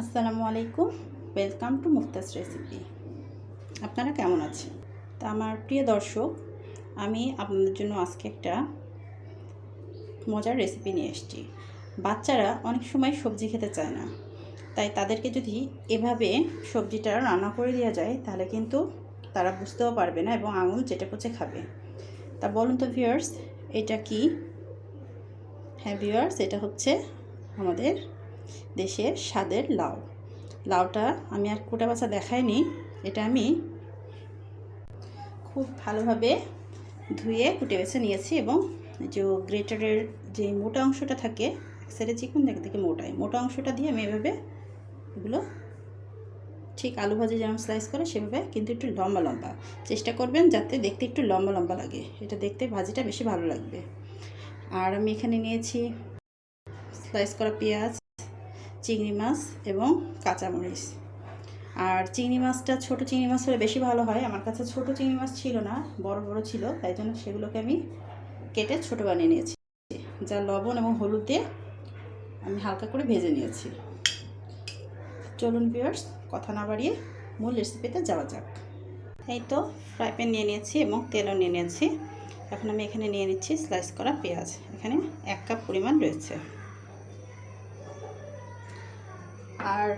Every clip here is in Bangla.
আসসালামু আলাইকুম। ওয়েলকাম টু মুক্তাস রেসিপি আপনারা কেমন আছেন? তা আমার প্রিয় দর্শক, আমি আপনাদের জন্য আজকে একটা মজার রেসিপি নিয়ে এসেছি। বাচ্চারা অনেক সময় সবজি খেতে চায় না। তাই তাদেরকে যদি এভাবে সবজিটা রান্না করে দেওয়া যায়, তাহলে কিন্তু তারা বুঝতেও পারবে না এবং আঙুল চেটে পচে খাবে। তা বলুন তো ভিউয়ার্স এটা কি? হ্যাঁ ভিউয়ার্স এটা হচ্ছে আমাদের দেশের স্বাদের লাউ। লাউটা আমি আর কোটা বাছা দেখাইনি, এটা আমি খুব ভালোভাবে ধুয়ে কুটে বেছে নিয়েছি এবং যে গ্রেটারের যে মোটা অংশটা থাকে সাইডে চিকুন একদিকে মোটাই, মোটা অংশটা দিয়ে আমি এভাবে এগুলো ঠিক আলু ভাজি যেমন স্লাইস করে, সেভাবে কিন্তু একটু লম্বা লম্বা। চেষ্টা করবেন যাতে দেখতে একটু লম্বা লম্বা লাগে, এটা দেখতে ভাজিটা বেশি ভালো লাগবে। আর আমি এখানে নিয়েছি স্লাইস করা পেঁয়াজ। চিংড়ি মাছ এবং কাঁচামরিচ। আর চিংড়ি মাছটা ছোট চিংড়ি মাছ হলে বেশি ভালো হয়। আমার কাছে ছোট চিংড়ি মাছ ছিল না, বড় বড় ছিল, তাই জন্য সেগুলোকে আমি কেটে ছোট বানিয়ে নিয়েছি। যা লবণ এবং হলুদ দিয়ে আমি হালকা করে ভেজে নিয়েছি। চলুন পিয়ার্স কথা না বাড়িয়ে মূল রেসিপিতে যাওয়া যাক। এই তো ফ্রাই প্যান নিয়ে নিয়েছি এবং তেলও নিয়ে নিয়েছি। এখন আমি এখানে নিয়ে নিচ্ছি স্লাইস করা পেঁয়াজ। এখানে এক কাপ পরিমাণ রয়েছে। আর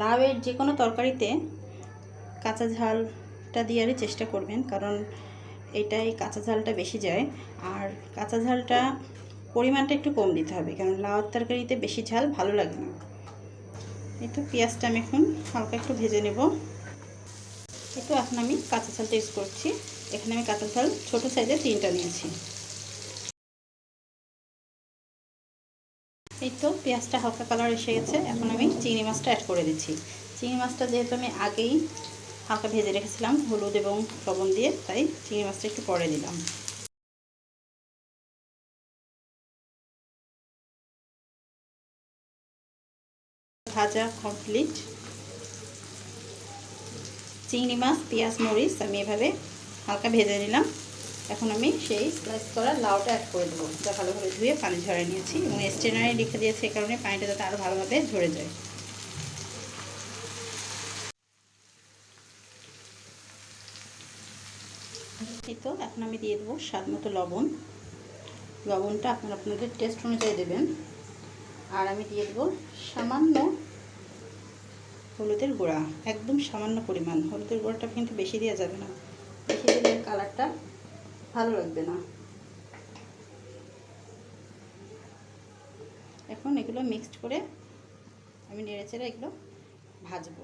লাউয়ের যে কোনো তরকারিতে কাঁচা ঝালটা দেওয়ারই চেষ্টা করবেন, কারণ এটাই কাঁচা ঝালটা বেশি যায়। আর কাঁচা ঝালটা পরিমাণটা একটু কম দিতে হবে, কারণ লাউয়ের তরকারিতে বেশি ঝাল ভালো লাগে না। তো পেঁয়াজটা আমি এখন হালকা একটু ভেজে নেব। তো এখন আমি কাঁচা ঝালটা ইউজ করছি। এখানে আমি কাঁচা ঝাল ছোটো সাইজের তিনটা নিয়েছি। এই তো পেঁয়াজটা হালকা কালার এসে গেছে। এখন আমি চিংড়ি মাছটা অ্যাড করে দিচ্ছি। চিংড়ি মাছটা যেহেতু আমি আগেই হালকা ভেজে রেখেছিলাম, হলুদ এবং লবণ দিয়ে, তাই চিংড়ি মাছটা একটু পরে দিলাম। ভাজা কমপ্লিট চিংড়ি মাছ, পেঁয়াজ, মরিচ আমি এভাবে হালকা ভেজে নিলাম। এখন আমি সেই স্লাইস করা লাউটা অ্যাড করে দেবো। যা ভালোভাবে ধুয়ে পানি ঝরে নিয়েছি এবং স্টেনারে রেখে দিয়েছি এই কারণে পানিটা যাতে আরও ভালোভাবে ঝরে যায়। তো, এখন আমি দিয়ে দেবো স্বাদ মতো লবণ। লবণটা আপনারা আপনাদের টেস্ট অনুযায়ী দেবেন। আর আমি দিয়ে দেবো সামান্য হলুদের গুঁড়া, একদম সামান্য পরিমাণ। হলুদের গুঁড়াটা কিন্তু বেশি দেওয়া যাবে না। বেশি দিলে কালারটা ভালো লাগবে না। এখন এগুলো মিক্সড করে আমি নেড়ে চেড়ে এগুলো ভাজবো।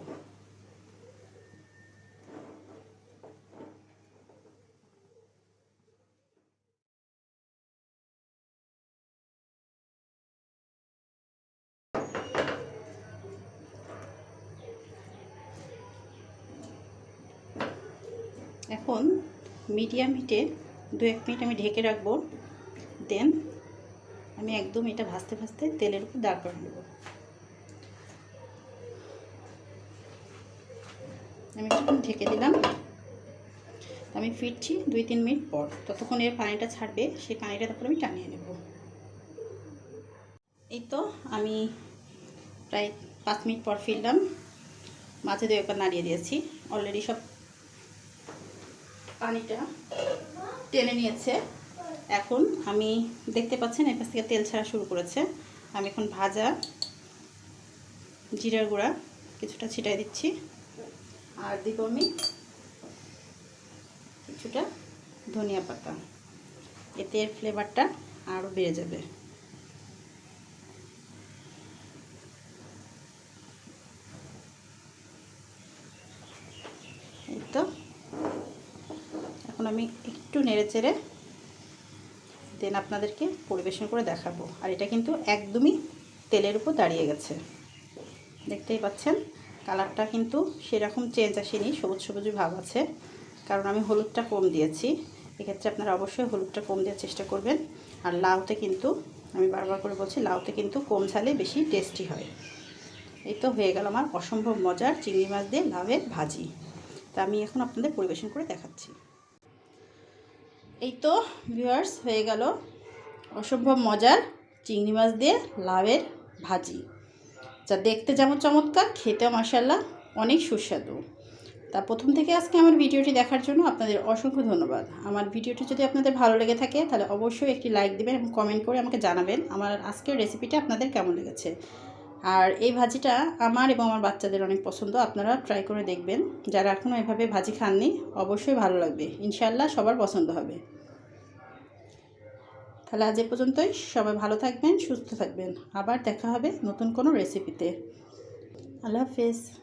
এখন মিডিয়াম হিটে দু এক মিনিট আমি ঢেকে রাখব। দেন আমি একদম এটা ভাজতে ভাজতে তেলের উপর দাঁড় করে নেব। আমি একটু ঢেকে দিলাম। আমি ফিরছি দুই তিন মিনিট পর। ততক্ষণ এর পানিটা ছাড়বে, সেই পানিটা তারপর আমি টানিয়ে নেব। এই তো আমি প্রায় পাঁচ মিনিট পর ফিরলাম। মাঝে দু একবার নাড়িয়ে দিয়েছি। অলরেডি সব পানিটা টেনে নিয়েছে। এখন আমি দেখতে পাচ্ছেন এর কাছ থেকে তেল ছাড়া শুরু করেছে। আমি এখন ভাজা জিরার গুঁড়া, কিছুটা ছিটাই দিচ্ছি। আর দিব আমি কিছুটা ধনিয়া পাতা। এতে এর ফ্লেভারটা আরও বেড়ে যাবে এই তো এখন আমি একটু নেড়ে চেড়ে দেন আপনাদেরকে পরিবেশন করে দেখাবো। আর এটা কিন্তু একদমই তেলের উপর দাঁড়িয়ে গেছে। দেখতেই পাচ্ছেন, কালারটা কিন্তু সেরকম চেঞ্জ আসেনি, সবুজ সবুজ ভাব আছে। কারণ আমি হলুদটা কম দিয়েছি। এক্ষেত্রে আপনারা অবশ্যই হলুদটা কম দেওয়ার চেষ্টা করবেন। আর লাউতে কিন্তু, আমি বারবার করে বলছি, লাউতে কিন্তু কম ঝালে বেশি টেস্টি হয়। এই তো হয়ে গেল আমার অসম্ভব মজার চিংড়ি মাছ দিয়ে লাউয়ের ভাজি। তা আমি এখন আপনাদের পরিবেশন করে দেখাচ্ছি। এই তো ভিউয়ার্স, হয়ে গেল অসম্ভব মজার চিংড়ি মাছ দিয়ে লাউয়ের ভাজি। যা দেখতে যেমন চমৎকার, খেতেও মাসাল্লাহ অনেক সুস্বাদু। তা প্রথম থেকে আজকে আমার ভিডিওটি দেখার জন্য আপনাদের অসংখ্য ধন্যবাদ। আমার ভিডিওটি যদি আপনাদের ভালো লেগে থাকে, তাহলে অবশ্যই একটি লাইক দেবেন এবং কমেন্ট করে আমাকে জানাবেন আমার আজকের রেসিপিটা আপনাদের কেমন লেগেছে। আর এই ভাজিটা আমার এবং আমার বাচ্চাদের অনেক পছন্দ, আপনারা ট্রাই করে দেখবেন। যারা এখনও এভাবে ভাজি খাননি, অবশ্যই ভালো লাগবে। ইনশাল্লাহ সবার পছন্দ হবে। তাহলে আজ এ পর্যন্তই। সবাই ভালো থাকবেন, সুস্থ থাকবেন। আবার দেখা হবে নতুন কোনো রেসিপিতে আল্লাহ হাফেজ।